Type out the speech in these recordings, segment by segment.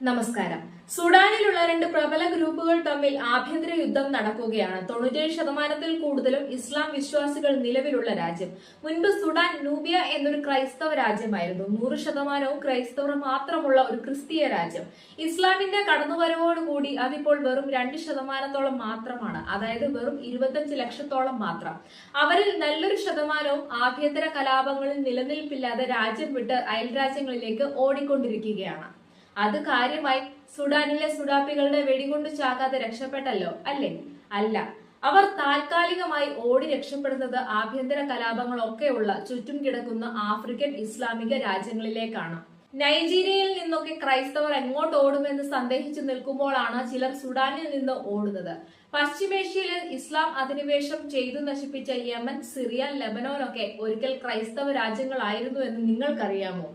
നമസ്കാരം. സുഡാനിലുള്ള രണ്ട് പ്രബല ഗ്രൂപ്പുകൾ തമ്മിൽ ആഭ്യന്തര യുദ്ധം നടക്കുകയാണ്. തൊണ്ണൂറ്റേഴ് ശതമാനത്തിൽ കൂടുതലും ഇസ്ലാം വിശ്വാസികൾ നിലവിലുള്ള രാജ്യം. മുൻപ് സുഡാൻ നൂബിയ എന്നൊരു ക്രൈസ്തവ രാജ്യമായിരുന്നു. നൂറ് ശതമാനവും ക്രൈസ്തവർ മാത്രമുള്ള ഒരു ക്രിസ്തീയ രാജ്യം. ഇസ്ലാമിന്റെ കടന്നുവരവോടുകൂടി അതിപ്പോൾ വെറും രണ്ട് ശതമാനത്തോളം മാത്രമാണ്. അതായത് വെറും ഇരുപത്തഞ്ച് ലക്ഷത്തോളം മാത്രം. അവരിൽ നല്ലൊരു ശതമാനവും ആഭ്യന്തര കലാപങ്ങളിൽ നിലനിൽപ്പില്ലാതെ രാജ്യം വിട്ട് അയൽരാജ്യങ്ങളിലേക്ക് ഓടിക്കൊണ്ടിരിക്കുകയാണ്. അത് കാര്യമായി സുഡാനിലെ സുഡാപ്പികളുടെ വെടികൊണ്ട് ചാകാതെ രക്ഷപ്പെട്ടല്ലോ അല്ലേ? അല്ല. അവർ താൽക്കാലികമായി ഓടി രക്ഷപ്പെടുന്നത് ആഭ്യന്തര കലാപങ്ങളൊക്കെയുള്ള ചുറ്റും കിടക്കുന്ന ആഫ്രിക്കൻ ഇസ്ലാമിക രാജ്യങ്ങളിലേക്കാണ്. നൈജീരിയയിൽ നിന്നൊക്കെ ക്രൈസ്തവർ എങ്ങോട്ട് ഓടുമെന്ന് സന്ദേഹിച്ചു നിൽക്കുമ്പോഴാണ് ചിലർ സുഡാനിൽ നിന്ന് ഓടുന്നത്. പശ്ചിമേഷ്യയിൽ ഇസ്ലാം അധിനിവേശം ചെയ്തു നശിപ്പിച്ച യമൻ സിറിയ ലെബനോനൊക്കെ ഒരിക്കൽ ക്രൈസ്തവ രാജ്യങ്ങളായിരുന്നു എന്ന് നിങ്ങൾക്കറിയാമോ?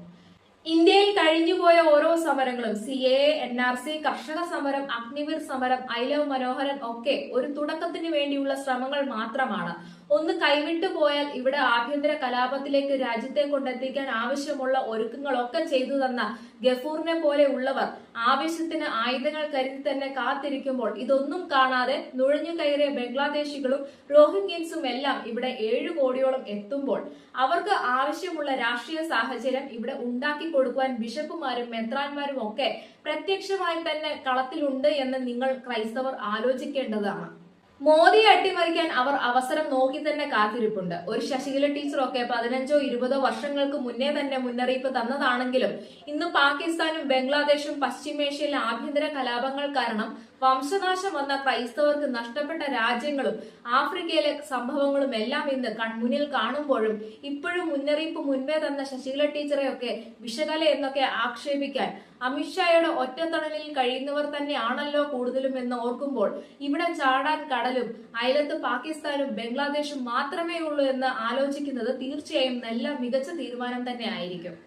ഇന്ത്യയിൽ കഴിഞ്ഞുപോയ ഓരോ സമരങ്ങളും C A N R C കർഷക സമരം അഗ്നിവീർ സമരം ഐലവ് ലവ് മനോഹരൻ ഒക്കെ ഒരു തുടക്കത്തിന് വേണ്ടിയുള്ള ശ്രമങ്ങൾ മാത്രമാണ്. ഒന്ന് കൈവിട്ടു പോയാൽ ഇവിടെ ആഭ്യന്തര കലാപത്തിലേക്ക് രാജ്യത്തെ കൊണ്ടെത്തിക്കാൻ ആവശ്യമുള്ള ഒരുക്കങ്ങളൊക്കെ ചെയ്തു തന്ന ഗഫൂറിനെ പോലെ ഉള്ളവർ ആവശ്യത്തിന് ആയുധങ്ങൾ കരുതി തന്നെ കാത്തിരിക്കുമ്പോൾ ഇതൊന്നും കാണാതെ നുഴഞ്ഞു കയറിയ ബംഗ്ലാദേശികളും റോഹിംഗ്യൻസും എല്ലാം ഇവിടെ ഏഴു കോടിയോളം എത്തുമ്പോൾ അവർക്ക് ആവശ്യമുള്ള രാഷ്ട്രീയ സാഹചര്യം ഇവിടെ ഉണ്ടാക്കി കൊടുക്കുവാൻ ബിഷപ്പുമാരും മെത്രാന്മാരും ഒക്കെ പ്രത്യക്ഷമായി തന്നെ കളത്തിലുണ്ട് എന്ന് നിങ്ങൾ ക്രൈസ്തവർ ആലോചിക്കേണ്ടതാണ്. മോദിയെ അട്ടിമറിക്കാൻ അവർ അവസരം നോക്കി തന്നെ കാത്തിരിപ്പുണ്ട്. ഒരു ശശികല ടീച്ചറൊക്കെ പതിനഞ്ചോ ഇരുപതോ വർഷങ്ങൾക്ക് മുന്നേ തന്നെ മുന്നറിയിപ്പ് തന്നതാണെങ്കിലും ഇന്ന് പാകിസ്ഥാനും ബംഗ്ലാദേശും പശ്ചിമേഷ്യയിലെ ആഭ്യന്തര കലാപങ്ങൾ കാരണം വംശനാശം വന്ന ക്രൈസ്തവർക്ക് നഷ്ടപ്പെട്ട രാജ്യങ്ങളും ആഫ്രിക്കയിലെ സംഭവങ്ങളും എല്ലാം ഇന്ന് കൺമുന്നിൽ കാണുമ്പോഴും ഇപ്പോഴും മുന്നറിയിപ്പ് മുൻപേ തന്ന ശശികല ടീച്ചറെയൊക്കെ വിശകല എന്നൊക്കെ ആക്ഷേപിക്കാൻ അമിത്ഷായുടെ ഒറ്റത്തണലിൽ കഴിയുന്നവർ തന്നെയാണല്ലോ കൂടുതലും എന്ന് ഓർക്കുമ്പോൾ ഇവിടെ ചാടാൻ കടലും അയലത്ത് പാകിസ്ഥാനും ബംഗ്ലാദേശും മാത്രമേ ഉള്ളൂ എന്ന് ആലോചിക്കുന്നത് തീർച്ചയായും നല്ല മികച്ച തീരുമാനം തന്നെ ആയിരിക്കും.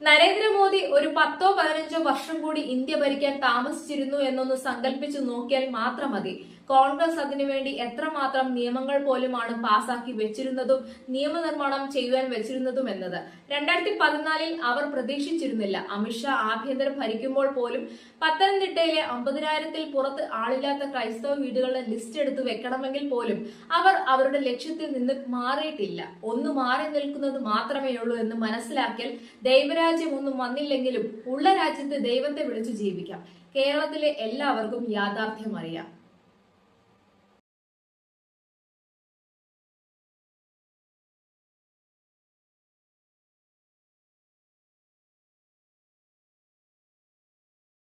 നരേന്ദ്രമോദി ഒരു പത്തോ പതിനഞ്ചോ വർഷം കൂടി ഇന്ത്യ ഭരിക്കാൻ താമസിച്ചിരുന്നു എന്നൊന്ന് സങ്കല്പിച്ചു നോക്കിയാൽ മാത്രം മതി. കോൺഗ്രസ് അതിനുവേണ്ടി എത്രമാത്രം നിയമങ്ങൾ പോലുമാണ് പാസാക്കി വെച്ചിരുന്നതും നിയമനിർമ്മാണം ചെയ്യുവാൻ വെച്ചിരുന്നതും എന്നത്. രണ്ടായിരത്തി പതിനാലിൽ അവർ പ്രതീക്ഷിച്ചിരുന്നില്ല. അമിത്ഷാ ആഭ്യന്തരം ഭരിക്കുമ്പോൾ പോലും പത്തനംതിട്ടയിലെ അമ്പതിനായിരത്തിൽ പുറത്ത് ആളില്ലാത്ത ക്രൈസ്തവ വീടുകളുടെ ലിസ്റ്റ് എടുത്ത് വെക്കണമെങ്കിൽ പോലും അവർ അവരുടെ ലക്ഷ്യത്തിൽ നിന്ന് മാറിയിട്ടില്ല. ഒന്ന് മാറി നിൽക്കുന്നത് മാത്രമേ ഉള്ളൂ എന്ന് മനസ്സിലാക്കിയാൽ ദൈവരാജ്യം ഒന്നും വന്നില്ലെങ്കിലും ഉള്ള രാജ്യത്ത് ദൈവത്തെ വിളിച്ചു ജീവിക്കാം. കേരളത്തിലെ എല്ലാവർക്കും യാഥാർത്ഥ്യം അറിയാം.